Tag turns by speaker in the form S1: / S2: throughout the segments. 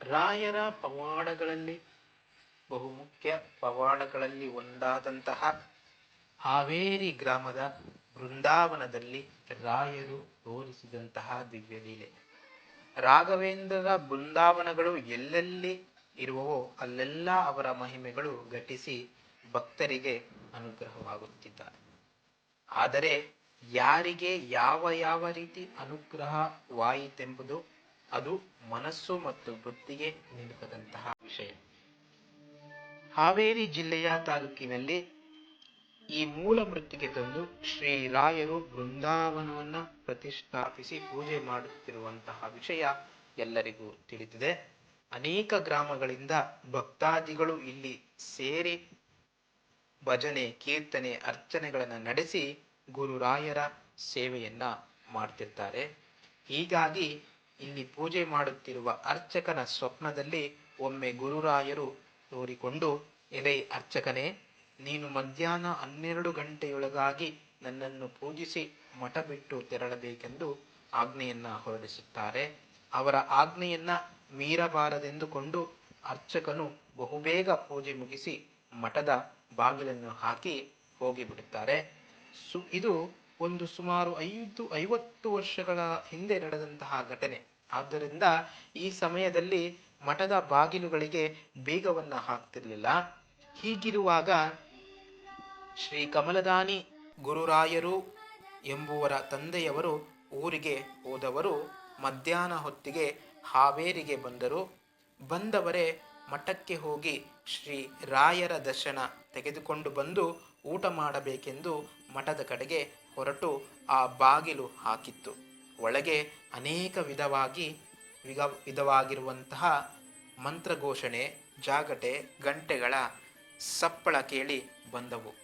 S1: ರಾಯರ ಪವಾಡಗಳಲ್ಲಿ ಬಹುಮುಖ್ಯ ಪವಾಡಗಳಲ್ಲಿ ಒಂದಾದಂತಹ ಹಾವೇರಿ ಗ್ರಾಮದ ಬೃಂದಾವನದಲ್ಲಿ ರಾಯರು ತೋರಿಸಿದಂತಹ ದಿವ್ಯ ಲೀಲೆ ರಾಘವೇಂದ್ರರ ಬೃಂದಾವನಗಳು ಎಲ್ಲೆಲ್ಲಿ ಇರುವವೋ ಅಲ್ಲೆಲ್ಲ ಅವರ ಮಹಿಮೆಗಳು ಘಟಿಸಿ ಭಕ್ತರಿಗೆ ಅನುಗ್ರಹವಾಗುತ್ತಿದ್ದಾರೆ. ಆದರೆ ಯಾರಿಗೆ ಯಾವ ಯಾವ ರೀತಿ ಅನುಗ್ರಹವಾಯಿತೆಂಬುದು ಅದು ಮನಸ್ಸು ಮತ್ತು ವೃತ್ತಿಗೆ ನಿಲುಕದಂತಹ ವಿಷಯ. ಹಾವೇರಿ ಜಿಲ್ಲೆಯ ತಾಲೂಕಿನಲ್ಲಿ ಈ ಮೂಲ ಮೃತ್ತಿಗೆ ತಂದು ಶ್ರೀರಾಯರು ಬೃಂದಾವನವನ್ನು ಪ್ರತಿಷ್ಠಾಪಿಸಿ ಪೂಜೆ ಮಾಡುತ್ತಿರುವಂತಹ ವಿಷಯ ಎಲ್ಲರಿಗೂ ತಿಳಿದಿದೆ. ಅನೇಕ ಗ್ರಾಮಗಳಿಂದ ಭಕ್ತಾದಿಗಳು ಇಲ್ಲಿ ಸೇರಿ ಭಜನೆ, ಕೀರ್ತನೆ, ಅರ್ಚನೆಗಳನ್ನು ನಡೆಸಿ ಗುರುರಾಯರ ಸೇವೆಯನ್ನ ಮಾಡ್ತಿರ್ತಾರೆ. ಹೀಗಾಗಿ ಇಲ್ಲಿ ಪೂಜೆ ಮಾಡುತ್ತಿರುವ ಅರ್ಚಕನ ಸ್ವಪ್ನದಲ್ಲಿ ಒಮ್ಮೆ ಗುರುರಾಯರು ತೋರಿಕೊಂಡು ಎಲೆ ಅರ್ಚಕನೇ ನೀನು ಮಧ್ಯಾಹ್ನ ಹನ್ನೆರಡು ಗಂಟೆಯೊಳಗಾಗಿ ನನ್ನನ್ನು ಪೂಜಿಸಿ ಮಠ ಬಿಟ್ಟು ತೆರಳಬೇಕೆಂದು ಆಜ್ಞೆಯನ್ನ ಹೊರಡಿಸುತ್ತಾರೆ. ಅವರ ಆಜ್ಞೆಯನ್ನ ಮೀರಬಾರದೆಂದುಕೊಂಡು ಅರ್ಚಕನು ಬಹುಬೇಗ ಪೂಜೆ ಮುಗಿಸಿ ಮಠದ ಬಾಗಿಲನ್ನು ಹಾಕಿ ಹೋಗಿಬಿಡುತ್ತಾರೆ. ಸು, ಇದು ಒಂದು ಸುಮಾರು ಐದು, ಐವತ್ತು ವರ್ಷಗಳ ಹಿಂದೆ ನಡೆದಂತಹ ಘಟನೆ. ಆದ್ದರಿಂದ ಈ ಸಮಯದಲ್ಲಿ ಮಠದ ಬಾಗಿಲುಗಳಿಗೆ ಬೀಗವನ್ನ ಹಾಕ್ತಿರ್ಲಿಲ್ಲ. ಹೀಗಿರುವಾಗ ಶ್ರೀ ಕಮಲದಾನಿ ಗುರುರಾಯರು ಎಂಬುವರ ತಂದೆಯವರು ಊರಿಗೆ ಹೋದವರು ಮಧ್ಯಾಹ್ನ ಹೊತ್ತಿಗೆ ಹಾವೇರಿಗೆ ಬಂದರು. ಬಂದವರೇ ಮಠಕ್ಕೆ ಹೋಗಿ ಶ್ರೀ ರಾಯರ ದರ್ಶನ ತೆಗೆದುಕೊಂಡು ಬಂದು ಊಟ ಮಾಡಬೇಕೆಂದು ಮಠದ ಕಡೆಗೆ ಹೊರಟು ಆ ಬಾಗಿಲು ಹಾಕಿತ್ತು. ಒಳಗೆ ಅನೇಕ ವಿಧವಾಗಿ ವಿಧ ವಿಧವಾಗಿರುವಂತಹ ಮಂತ್ರಘೋಷಣೆ, ಜಾಗಟೆ, ಗಂಟೆಗಳ ಸಪ್ಪಳ ಕೇಳಿ ಬಂದವು.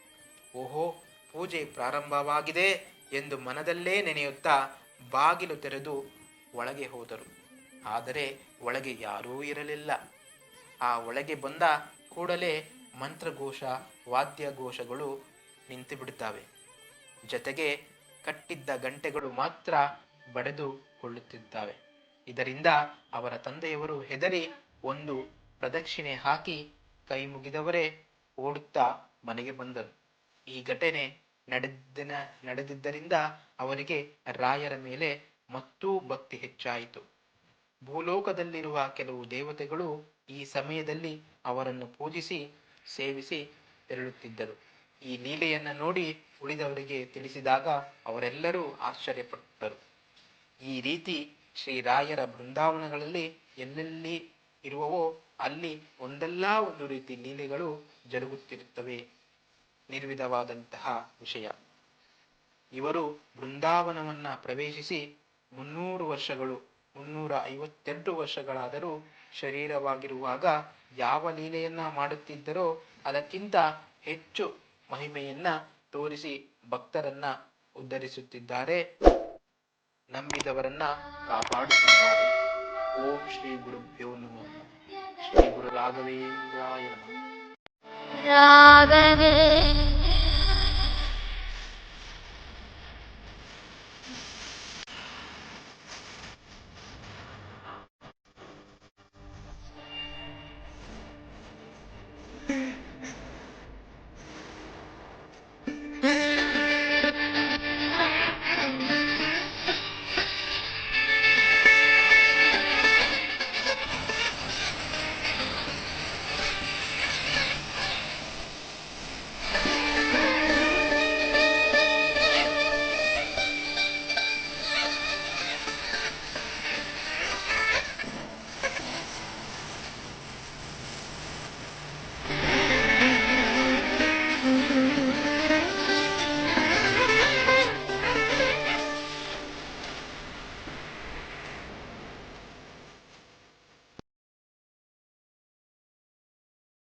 S1: ಓಹೋ, ಪೂಜೆ ಪ್ರಾರಂಭವಾಗಿದೆ ಎಂದು ಮನದಲ್ಲೇ ನೆನೆಯುತ್ತಾ ಬಾಗಿಲು ತೆರೆದು ಒಳಗೆ ಹೋದರು. ಆದರೆ ಒಳಗೆ ಯಾರೂ ಇರಲಿಲ್ಲ. ಆ ಒಳಗೆ ಬಂದ ಕೂಡಲೇ ಮಂತ್ರಘೋಷ, ವಾದ್ಯಘೋಷಗಳು ನಿಂತು ಬಿಡುತ್ತವೆ ಜೊತೆಗೆ ಕಟ್ಟಿದ್ದ ಗಂಟೆಗಳು ಮಾತ್ರ ಬಡೆದುಕೊಳ್ಳುತ್ತಿದ್ದಾವೆ ಇದರಿಂದ ಅವರ ತಂದೆಯವರು ಹೆದರಿ ಒಂದು ಪ್ರದಕ್ಷಿಣೆ ಹಾಕಿ ಕೈ ಮುಗಿದವರೇ ಓಡುತ್ತಾ ಮನೆಗೆ ಬಂದರು ಈ ಘಟನೆ ನಡೆದಿನ, ನಡೆದಿದ್ದರಿಂದ ಅವರಿಗೆ ರಾಯರ ಮೇಲೆ ಮತ್ತೂ ಭಕ್ತಿ ಹೆಚ್ಚಾಯಿತು. ಭೂಲೋಕದಲ್ಲಿರುವ ಕೆಲವು ದೇವತೆಗಳು ಈ ಸಮಯದಲ್ಲಿ ಅವರನ್ನು ಪೂಜಿಸಿ, ಸೇವಿಸಿ ತೆರಳುತ್ತಿದ್ದರು. ಈ ಲೀಲೆಯನ್ನು ನೋಡಿ ಉಳಿದವರಿಗೆ ತಿಳಿಸಿದಾಗ ಅವರೆಲ್ಲರೂ ಆಶ್ಚರ್ಯಪಟ್ಟರು. ಈ ರೀತಿ ಶ್ರೀರಾಯರ ಬೃಂದಾವನಗಳಲ್ಲಿ ಎಲ್ಲೆಲ್ಲಿ ಇರುವವೋ ಅಲ್ಲಿ ಒಂದಲ್ಲ ಒಂದು ರೀತಿ ಲೀಲೆಗಳು ಜರುಗುತ್ತಿರುತ್ತವೆ. ನಿರ್ವಿಧವಾದಂತಹ ವಿಷಯ. ಇವರು ಬೃಂದಾವನವನ್ನ ಪ್ರವೇಶಿಸಿ ಮುನ್ನೂರು ವರ್ಷಗಳು, ಮುನ್ನೂರ ಐವತ್ತೆರಡು ವರ್ಷಗಳಾದರೂ ಶರೀರವಾಗಿರುವಾಗ ಯಾವ ಲೀಲೆಯನ್ನ ಮಾಡುತ್ತಿದ್ದರೋ ಅದಕ್ಕಿಂತ ಹೆಚ್ಚು ಮಹಿಮೆಯನ್ನ ತೋರಿಸಿ ಭಕ್ತರನ್ನ ಉದ್ಧರಿಸುತ್ತಿದ್ದಾರೆ. ನಂಬಿದವರನ್ನ ಕಾಪಾಡುತ್ತಿದ್ದಾರೆ ಓಂ ಶ್ರೀ ಗುರುಭ್ಯೋ ನಮಃ. ಶ್ರೀ ಗುರು ರಾಘವೇಂದ್ರಾಯ ನಮಃ
S2: ರಾಗವೇ